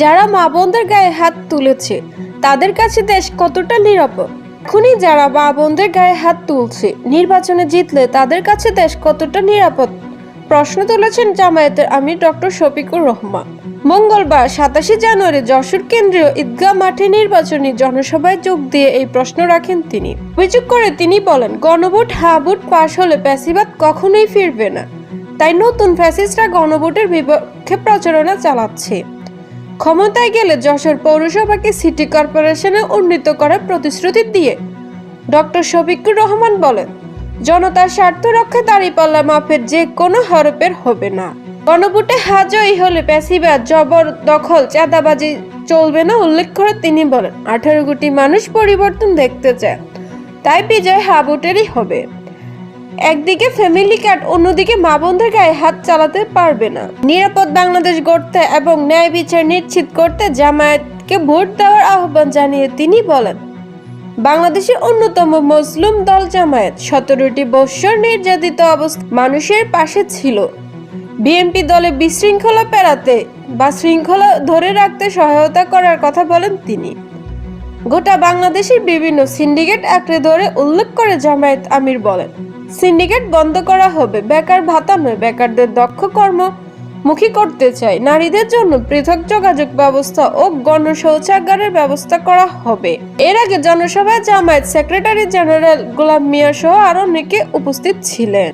যারা মা বোনদের গায়ে হাত তুলেছে, তাদের কাছে দেশ কতটা নিরাপদ? এখনই যারা মা বোনদের গায়ে হাত তুলছে, নির্বাচনে জিতলে তাদের কাছে দেশ কতটা নিরাপদ? প্রশ্ন তুলেছেন জামায়াতের আমির ডক্টর শফিকুর রহমান। মঙ্গলবার সাতাশে জানুয়ারি যশোর কেন্দ্রীয় ঈদগাহ মাঠে নির্বাচনী জনসভায় যোগ দিয়ে এই প্রশ্ন রাখেন তিনি। অভিযোগ করে তিনি বলেন, গণভোট হা ভোট পাশ হলে প্যাসিবাদ কখনোই ফিরবে না। তাই নতুন ফ্যাসিস্টরা গণভোটের বিপক্ষে প্রচারণা চালাচ্ছে। ক্ষমতায় গেলে যশোর পৌরসভাকে সিটি কর্পোরেশনে উন্নীত করার প্রতিশ্রুতি দিয়ে। ডক্টর শফিকুর রহমান বলেন, জনতার স্বার্থ রক্ষা দাঁড়িপাল্লা মাফের যে কোনো হরপের হবে না। গণভোটে হাজই হলে প্যাসিবাদ জবর দখল চাঁদাবাজি চলবে না, উল্লেখ করে তিনি বলেন। আঠারো কোটি মানুষ পরিবর্তন দেখতে চায়, তাই বিজয় হাবুটেরই হবে। একদিকে ফ্যামিলি কার্ড, অন্যদিকে মা বোনদের গায়ে হাত চালাতে পারবে না। নিরাপদ বাংলাদেশ গড়তে এবং ন্যায় বিচার নিশ্চিত করতে জামায়াতকে ভোট দেওয়ার আহ্বান জানিয়ে তিনি বলেন বাংলাদেশের অন্যতম মুসলিম দল জামায়াত। সতেরোটি বৎসর নির্যাতিত অবস্থা মানুষের পাশে ছিল। বিএনপি দলে বিশৃঙ্খলা পেরাতে বা শৃঙ্খলা ধরে রাখতে সহায়তা করার কথা বলেন তিনি। গোটা বাংলাদেশের বিভিন্ন সিন্ডিকেট আঁকড়ে ধরে উল্লেখ করে জামায়াত আমির বলেন সিন্ডিকেট বন্ধ করা হবে। বেকার ভাতা নয়, বেকারদের দক্ষ কর্ম মুখী করতে চাই। নারীদের জন্য পৃথক যোগাযোগ ব্যবস্থা ও গণশৌচাগারের ব্যবস্থা করা হবে। এর আগে জনসভায় জামায়াত সেক্রেটারি জেনারেল গোলাম মিয়া সহ আরও অনেকে উপস্থিত ছিলেন।